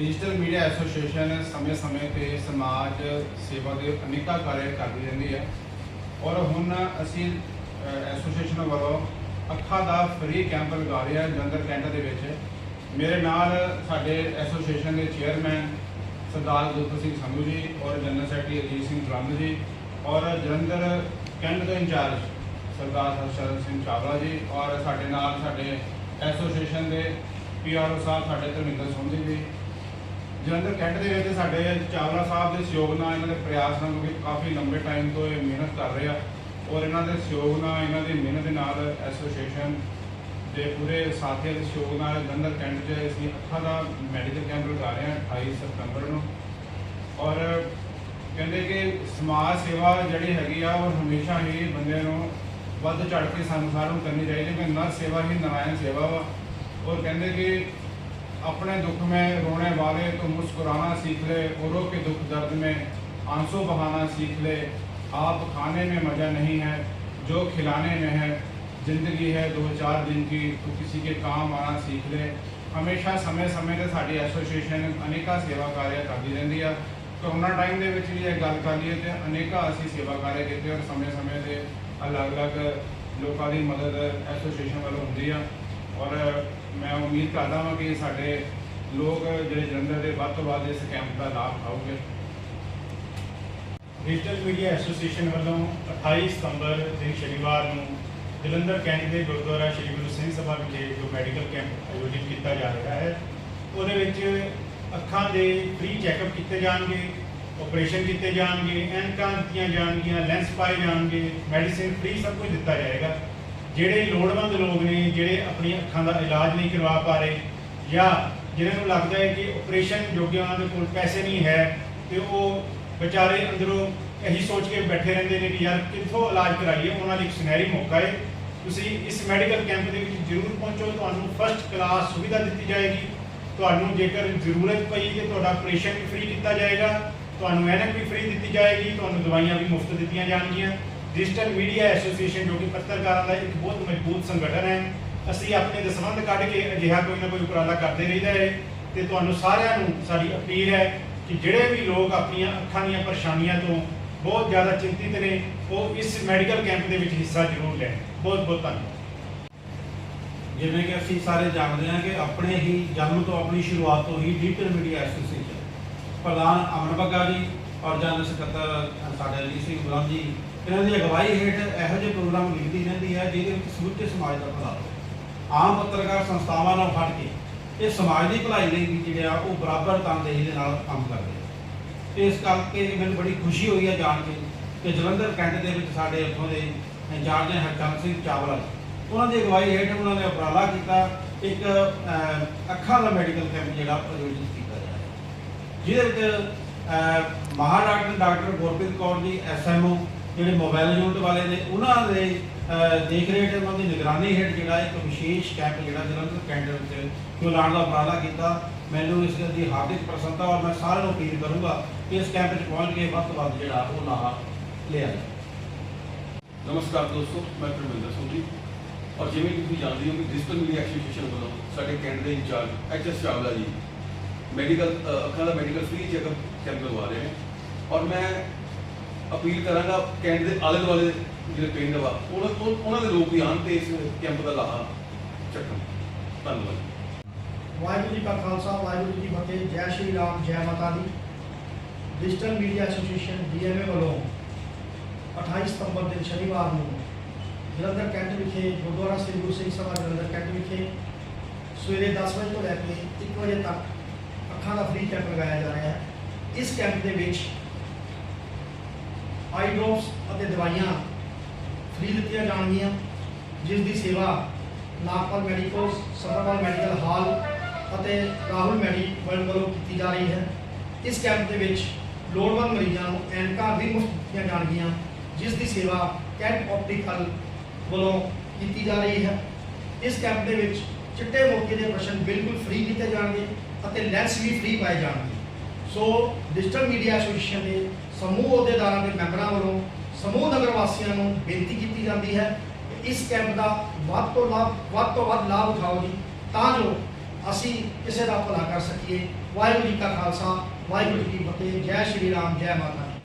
Digital media association ਸਮੇਂ-ਸਮੇਂ ਤੇ ਸਮਾਜ ਸੇਵਾ ਦੇ ਅਨੇਕਾਂ ਕਾਰਜ ਕਰਦੀ ਰਹਿੰਦੀ ਹੈ। ਔਰ ਹੁਣ ਅਸੀਂ ਐਸੋਸੀਏਸ਼ਨ ਵੱਲੋਂ ਅੱਖਾਂ ਦਾ ਫ੍ਰੀ ਕੈਂਪ ਲਗਾ ਰਹੇ ਹਾਂ ਜਲੰਧਰ ਕੈਂਟ ਦੇ ਵਿੱਚ। ਮੇਰੇ ਨਾਲ ਸਾਡੇ ਐਸੋਸੀਏਸ਼ਨ ਦੇ ਚੇਅਰਮੈਨ ਸਰਦਾਰ ਗੁਰਪ੍ਰੀਤ ਸਿੰਘ ਸੰਧੂ ਜੀ ਔਰ ਜਨਰਲ ਸੈਕਟਰੀ ਅਜੀਤ ਸਿੰਘ ਬ੍ਰਹਮ ਜੀ ਔਰ ਜਲੰਧਰ ਕੈਂਟ ਦੇ ਇੰਚਾਰਜ ਸਰਦਾਰ ਹਰਸ਼ਰਨ ਸਿੰਘ ਚਾਵਲਾ ਜੀ ਔਰ ਸਾਡੇ ਨਾਲ ਸਾਡੇ ਐਸੋਸੀਏਸ਼ਨ ਦੇ ਪੀਆਰਓ ਸਾਹਿਬ, ਸਾਡੇ ਧਰਮਿੰਦਰ ਸੋਢੀ ਜੀ ਜਲੰਧਰ ਕੈਂਟ ਦੇ ਵਿੱਚ ਸਾਡੇ ਚਾਵਲਾ ਸਾਹਿਬ ਦੇ ਸਹਿਯੋਗ ਨਾਲ ਇਹਨਾਂ ਦੇ ਪ੍ਰਯਾਸ ਨਾਲ ਕਿਉਂਕਿ ਕਾਫੀ ਲੰਬੇ ਟਾਈਮ ਤੋਂ ਇਹ ਮਿਹਨਤ ਕਰ ਰਹੇ ਆ ਔਰ ਇਹਨਾਂ ਦੇ ਸਹਿਯੋਗ ਨਾਲ, ਇਹਨਾਂ ਦੀ ਮਿਹਨਤ ਦੇ ਨਾਲ ਐਸੋਸੀਏਸ਼ਨ ਦੇ ਪੂਰੇ ਸਾਥੀਆਂ ਦੇ ਸਹਿਯੋਗ ਨਾਲ ਜਲੰਧਰ ਕੈਂਟ 'ਚ ਅਸੀਂ ਅੱਖਾਂ ਦਾ ਮੈਡੀਕਲ ਕੈਂਪ ਲਗਾ ਰਹੇ ਹਾਂ 28 ਸਤੰਬਰ ਨੂੰ। ਔਰ ਕਹਿੰਦੇ ਕਿ ਸਮਾਜ ਸੇਵਾ ਜਿਹੜੀ ਹੈਗੀ ਆ, ਉਹ ਹਮੇਸ਼ਾ ਹੀ ਬੰਦੇ ਨੂੰ ਵੱਧ ਚੜ ਕੇ ਸਾਨੂੰ ਸਾਰਿਆਂ ਨੂੰ ਕਰਨੀ ਚਾਹੀਦੀ ਕਿ ਨਰ ਸੇਵਾ ਹੀ ਨਾਰਾਇਣ ਸੇਵਾ ਵਾ। ਔਰ ਕਹਿੰਦੇ ਕਿ अपने दुख में रोने वाले तो मुस्कुराना सीख ले औरों के दुख दर्द में आंसू बहाना सीख ले आप खाने में मज़ा नहीं है जो खिलाने में है ਜ਼ਿੰਦਗੀ ਹੈ ਦੋ ਚਾਰ ਦਿਨ ਦੀ ਤੂੰ ਕਿਸੇ ਕੇ ਕੰਮ ਆਣਾ ਸਿੱਖ ਲੈ ਹਮੇਸ਼ਾ ਸਮੇਂ-ਸਮੇਂ ਤੇ ਸਾਡੀ ਐਸੋਸੀਏਸ਼ਨ ਅਨੇਕਾਂ ਸੇਵਾ ਕਾਰਜ ਕਰਦੀ ਰਹਿੰਦੀ ਆ ਕਰੋਨਾ ਟਾਈਮ ਦੇ ਵਿੱਚ ਵੀ ਇਹ ਗੱਲ ਕਰ ਲਈਏ ਤੇ ਅਨੇਕਾਂ ਅਸੀਂ ਸੇਵਾ ਕਾਰਜ ਕੀਤੇ ਔਰ ਸਮੇਂ-ਸਮੇਂ ਤੇ ਅਲੱਗ-ਅਲੱਗ ਲੋਕਾਂ ਦੀ ਮਦਦ ਐਸੋਸੀਏਸ਼ਨ ਵੱਲੋਂ ਹੁੰਦੀ ਆ ਔਰ ਮੈਂ ਉਮੀਦ ਕਰਦਾ ਹਾਂ ਕਿ ਸਾਡੇ ਲੋਕ ਜਿਹੜੇ ਜਲੰਧਰ ਦੇ ਵੱਧ ਤੋਂ ਵੱਧ ਇਸ ਕੈਂਪ ਦਾ ਲਾਭ ਉਠਾਉਗੇ ਡਿਜੀਟਲ ਮੀਡੀਆ ਐਸੋਸੀਏਸ਼ਨ ਵੱਲੋਂ 28 ਸਤੰਬਰ ਦੇ ਸ਼ਨੀਵਾਰ ਨੂੰ ਜਲੰਧਰ ਕੈਂਟ ਦੇ ਗੁਰਦੁਆਰਾ ਸ੍ਰੀ ਗੁਰੂ ਸਿੰਘ ਸਭਾ ਵਿਖੇ ਜੋ ਮੈਡੀਕਲ ਕੈਂਪ ਆਯੋਜਿਤ ਕੀਤਾ ਜਾ ਰਿਹਾ ਹੈ, ਉਹਦੇ ਵਿੱਚ ਅੱਖਾਂ ਦੇ ਫ੍ਰੀ ਚੈੱਕਅਪ ਕੀਤੇ ਜਾਣਗੇ ਆਪਰੇਸ਼ਨ ਕੀਤੇ ਜਾਣਗੇ, ਐਨਕਾਂ ਦਿੱਤੀਆਂ ਜਾਣਗੀਆਂ ਲੈਂਸ ਪਾਏ ਜਾਣਗੇ ਮੈਡੀਸਿਨ ਫ੍ਰੀ ਸਭ ਕੁਝ ਦਿੱਤਾ ਜਾਏਗਾ। ਜਿਹੜੇ ਲੋੜਵੰਦ ਲੋਕ ਨੇ, ਜਿਹੜੇ ਆਪਣੀਆਂ ਅੱਖਾਂ ਦਾ ਇਲਾਜ ਨਹੀਂ ਕਰਵਾ ਪਾ ਰਹੇ ਜਾਂ ਜਿਹਨਾਂ ਨੂੰ ਲੱਗਦਾ ਹੈ ਕਿ ਆਪਰੇਸ਼ਨ ਜੋਗੇ ਉਹਨਾਂ ਦੇ ਕੋਲ ਪੈਸੇ ਨਹੀਂ ਹੈ ਤੇ ਉਹ ਵਿਚਾਰੇ ਅੰਦਰੋਂ ਇਹੀ ਸੋਚ ਕੇ ਬੈਠੇ ਰਹਿੰਦੇ ਨੇ ਕਿ ਯਾਰ ਕਿੱਥੋਂ ਇਲਾਜ ਕਰਾਈਏ, ਉਹਨਾਂ ਲਈ ਇੱਕ ਸੁਨਹਿਰੀ ਮੌਕਾ ਹੈ। ਤੁਸੀਂ ਇਸ ਮੈਡੀਕਲ ਕੈਂਪ ਦੇ ਵਿੱਚ ਜ਼ਰੂਰ ਪਹੁੰਚੋ, ਤੁਹਾਨੂੰ ਫਸਟ ਕਲਾਸ ਸੁਵਿਧਾ ਦਿੱਤੀ ਜਾਏਗੀ। ਤੁਹਾਨੂੰ ਜੇਕਰ ਜ਼ਰੂਰਤ ਪਈ ਤੇ ਤੁਹਾਡਾ ਆਪਰੇਸ਼ਨ ਵੀ ਫ੍ਰੀ ਕੀਤਾ ਜਾਏਗਾ, ਤੁਹਾਨੂੰ ਐਨਕ ਵੀ ਫ੍ਰੀ ਦਿੱਤੀ ਜਾਏਗੀ, ਤੁਹਾਨੂੰ ਦਵਾਈਆਂ ਵੀ ਮੁਫਤ ਦਿੱਤੀਆਂ ਜਾਣਗੀਆਂ। ਡਿਜੀਟਲ ਮੀਡੀਆ ਐਸੋਸੀਏਸ਼ਨ ਜੋ ਕਿ ਪੱਤਰਕਾਰਾਂ ਦਾ ਇੱਕ ਬਹੁਤ ਮਜ਼ਬੂਤ ਸੰਗਠਨ ਹੈ, ਅਸੀਂ ਆਪਣੇ ਦਸਵੰਧ ਕੱਢ ਕੇ ਅਜਿਹਾ ਕੋਈ ਨਾ ਕੋਈ ਉਪਰਾਲਾ ਕਰਦੇ ਰਹਿੰਦਾ ਹੈ ਤੇ ਤੁਹਾਨੂੰ ਸਾਰਿਆਂ ਨੂੰ ਸਾਡੀ ਅਪੀਲ ਹੈ ਕਿ ਜਿਹੜੇ ਵੀ ਲੋਕ ਆਪਣੀਆਂ ਅੱਖਾਂ ਦੀਆਂ ਪਰੇਸ਼ਾਨੀਆਂ ਤੋਂ ਬਹੁਤ ਜ਼ਿਆਦਾ ਚਿੰਤਿਤ ਨੇ, ਉਹ ਇਸ ਮੈਡੀਕਲ ਕੈਂਪ ਦੇ ਵਿੱਚ ਹਿੱਸਾ ਜ਼ਰੂਰ ਲੈਣ। ਬਹੁਤ ਬਹੁਤ ਧੰਨਵਾਦ। ਜਿਵੇਂ ਕਿ ਅਸੀਂ ਸਾਰੇ ਜਾਣਦੇ ਹਾਂ ਕਿ ਆਪਣੇ ਹੀ ਜਨਮ ਤੋਂ ਆਪਣੀ ਸ਼ੁਰੂਆਤ ਤੋਂ ਹੀ ਡਿਜੀਟਲ ਮੀਡੀਆ ਐਸੋਸੀਏਸ਼ਨ ਪ੍ਰਧਾਨ ਅਮਨ ਬੱਗਾ ਜੀ ਔਰ ਜਨਰਲ ਸਕੱਤਰ ਸਾਡੇ ਅਲੀ ਸਿੰਘ ਗੁਲਾਮ ਜੀ, ਇਹਨਾਂ ਦੀ ਅਗਵਾਈ ਹੇਠ ਇਹੋ ਜਿਹੇ ਪ੍ਰੋਗਰਾਮ ਲਿਖਦੀ ਰਹਿੰਦੀ ਹੈ, ਜਿਹਦੇ ਵਿੱਚ ਸਮੁੱਚੇ ਸਮਾਜ ਦਾ ਭਲਾ ਹੋਵੇ। ਆਮ ਪੱਤਰਕਾਰ ਸੰਸਥਾਵਾਂ ਨਾਲ ਫੜ ਕੇ ਇਹ ਸਮਾਜ ਦੀ ਭਲਾਈ ਲਈ ਵੀ ਜਿਹੜੇ ਆ, ਉਹ ਬਰਾਬਰ ਤਨਦੇਹੀ ਦੇ ਨਾਲ ਕੰਮ ਕਰਦੇ ਆ। ਇਸ ਕਰਕੇ ਮੈਨੂੰ ਬੜੀ ਖੁਸ਼ੀ ਹੋਈ ਹੈ ਜਾਣ ਕੇ ਕਿ ਜਲੰਧਰ ਕੈਂਟ ਦੇ ਵਿੱਚ ਸਾਡੇ ਇੱਥੋਂ ਦੇ ਇੰਚਾਰਜ ਨੇ ਹਰਚੰਦ ਸਿੰਘ ਚਾਵਲਾ ਉਹਨਾਂ ਦੀ ਅਗਵਾਈ ਹੇਠ ਉਹਨਾਂ ਨੇ ਉਪਰਾਲਾ ਕੀਤਾ, ਇੱਕ ਅੱਖਾਂ ਦਾ ਮੈਡੀਕਲ ਕੈਂਪ ਜਿਹੜਾ ਆਯੋਜਿਤ ਕੀਤਾ ਜਾ ਰਿਹਾ। ਜਿਹਦੇ ਵਿੱਚ ਅਹ, ਡਾਕਟਰ ਗੁਰਪ੍ਰੀਤ ਕੌਰ ਜੀ ਐਸਐਮਓ ਜਿਹੜੇ ਮੋਬਾਈਲ ਯੂਨਿਟ ਵਾਲੇ ਨੇ ਉਹਨਾਂ ਦੇ ਦੇਖ ਰੇਖ ਉਹਨਾਂ ਦੀ ਨਿਗਰਾਨੀ ਹੇਠ ਜਿਹੜਾ ਇੱਕ ਵਿਸ਼ੇਸ਼ ਕੈਂਪ ਜਿਹੜਾ ਜਲੰਧਰ ਕੈਂਟ ਵਿੱਚ ਜੋ ਲਾਉਣ ਦਾ ਉਪਰਾਲਾ ਕੀਤਾ ਮੈਨੂੰ ਇਸ ਦੀ ਹਾਰਦਿਕ ਪ੍ਰਸੰਨਤਾ ਔਰ ਮੈਂ ਸਾਰਿਆਂ ਨੂੰ ਅਪੀਲ ਕਰੂੰਗਾ ਕਿ ਇਸ ਕੈਂਪ ਵਿੱਚ ਪਹੁੰਚ ਕੇ ਵੱਧ ਤੋਂ ਵੱਧ ਜਿਹੜਾ ਉਹ ਲਾਹਾ ਲਿਆ ਜਾਵੇ। ਨਮਸਕਾਰ ਦੋਸਤੋ ਮੈਂ ਪਰਮਿੰਦਰ ਸਿੰਘ ਜੀ। ਔਰ ਜਿਵੇਂ ਤੁਸੀਂ ਜਾਣਦੇ ਹੋ ਕਿ ਡਿਜੀਟਲ ਮੀਡੀਆ ਐਸੋਸੀਏਸ਼ਨ ਵੱਲੋਂ ਸਾਡੇ ਕੈਂਟ ਦੇ incharge H S Chawla ji medical ਅੱਖਾਂ ਦਾ ਮੈਡੀਕਲ ਫ੍ਰੀ ਚੈੱਕਅਪ ਕੈਂਪ ਲਗਵਾ ਰਹੇ ਨੇ। ਔਰ ਮੈਂ ਅਪੀਲ ਕਰਾਂਗਾ ਕੈਂਟ ਦੇ ਆਲੇ ਦੁਆਲੇ ਜਿਹੜੇ ਪਿੰਡ ਵਾ ਉਹਨਾਂ ਉਹਨਾਂ ਦੇ ਲੋਕ ਵੀ ਆਉਣ ਤੇ ਇਸ ਕੈਂਪ ਦਾ ਲਾਹਾ ਚੱਕਣ। ਧੰਨਵਾਦ। ਵਾਹਿਗੁਰੂ ਜੀ ਕਾ ਖਾਲਸਾ, ਵਾਹਿਗੁਰੂ ਜੀ ਕੀ ਫਤਿਹ, ਜੈ ਸ਼੍ਰੀ ਰਾਮ, ਜੈ ਮਾਤਾ ਦੀ। ਡਿਜੀਟਲ ਮੀਡੀਆ ਐਸੋਸੀਏਸ਼ਨ ਡੀਐਮਏ ਵੱਲੋਂ 28 ਸਤੰਬਰ ਦੇ ਸ਼ਨੀਵਾਰ ਨੂੰ ਜਲੰਧਰ ਕੈਂਟ ਵਿਖੇ, ਗੁਰਦੁਆਰਾ ਸ੍ਰੀ ਗੁਰੂ ਸਿੰਘ ਸਭਾ ਜਲੰਧਰ ਕੈਂਟ ਵਿਖੇ ਸਵੇਰੇ 10 ਵਜੇ ਤੋਂ ਲੈ ਕੇ 1 ਵਜੇ ਤੱਕ ਅੱਖਾਂ ਦਾ ਫ੍ਰੀ ਕੈਂਪ ਲਗਾਇਆ ਜਾ ਰਿਹਾ ਹੈ। ਇਸ ਕੈਂਪ ਦੇ ਵਿੱਚ ਆਈ ਡ੍ਰੌਪਸ ਅਤੇ ਦਵਾਈਆਂ ਫ੍ਰੀ ਦਿੱਤੀਆਂ ਜਾਣਗੀਆਂ, ਜਿਸ ਦੀ ਸੇਵਾ Nagpur medical Satarpal medical hall ਅਤੇ ਰਾਹੁਲ ਮੈਡੀਕਲ ਵੱਲੋਂ ਕੀਤੀ ਜਾ ਰਹੀ ਹੈ। ਇਸ ਕੈਂਪ ਦੇ ਵਿੱਚ ਲੋੜਵੰਦ ਮਰੀਜ਼ਾਂ ਨੂੰ ਐਨਕਾਂ ਵੀ ਮੁਫਤ ਦਿੱਤੀਆਂ ਜਾਣਗੀਆਂ, ਜਿਸ ਦੀ ਸੇਵਾ ਕੈਂਟ ਆਪਟੀਕਲ ਵੱਲੋਂ ਕੀਤੀ ਜਾ ਰਹੀ ਹੈ। ਇਸ ਕੈਂਪ ਦੇ ਵਿੱਚ ਚਿੱਟੇ ਮੋਤੀ ਦੇ ਪ੍ਰਸ਼ਨ ਬਿਲਕੁਲ ਫ੍ਰੀ ਕੀਤੇ ਜਾਣਗੇ ਅਤੇ ਲੈਂਸ ਵੀ ਫ੍ਰੀ ਪਾਏ ਜਾਣਗੇ। ਸੋ ਡਿਜੀਟਲ ਮੀਡੀਆ ਐਸੋਸੀਏਸ਼ਨ ਦੇ ਸਮੂਹ ਅਹੁਦੇਦਾਰਾਂ ਦੇ ਮੈਂਬਰਾਂ ਵੱਲੋਂ ਸਮੂਹ ਨਗਰ ਵਾਸੀਆਂ ਨੂੰ ਬੇਨਤੀ ਕੀਤੀ ਜਾਂਦੀ ਹੈ ਕਿ ਇਸ ਕੈਂਪ ਦਾ ਵੱਧ ਤੋਂ ਲਾਭ ਵੱਧ ਤੋਂ ਵੱਧ ਲਾਭ ਉਠਾਓ ਜੀ, ਤਾਂ ਜੋ ਅਸੀਂ ਕਿਸੇ ਦਾ ਭਲਾ ਕਰ ਸਕੀਏ। ਵਾਹਿਗੁਰੂ ਜੀ ਕਾ ਖਾਲਸਾ, ਵਾਹਿਗੁਰੂ ਜੀ ਕੀ ਫਤਿਹ। ਜੈ ਸ਼੍ਰੀ ਰਾਮ, ਜੈ ਮਾਤਾ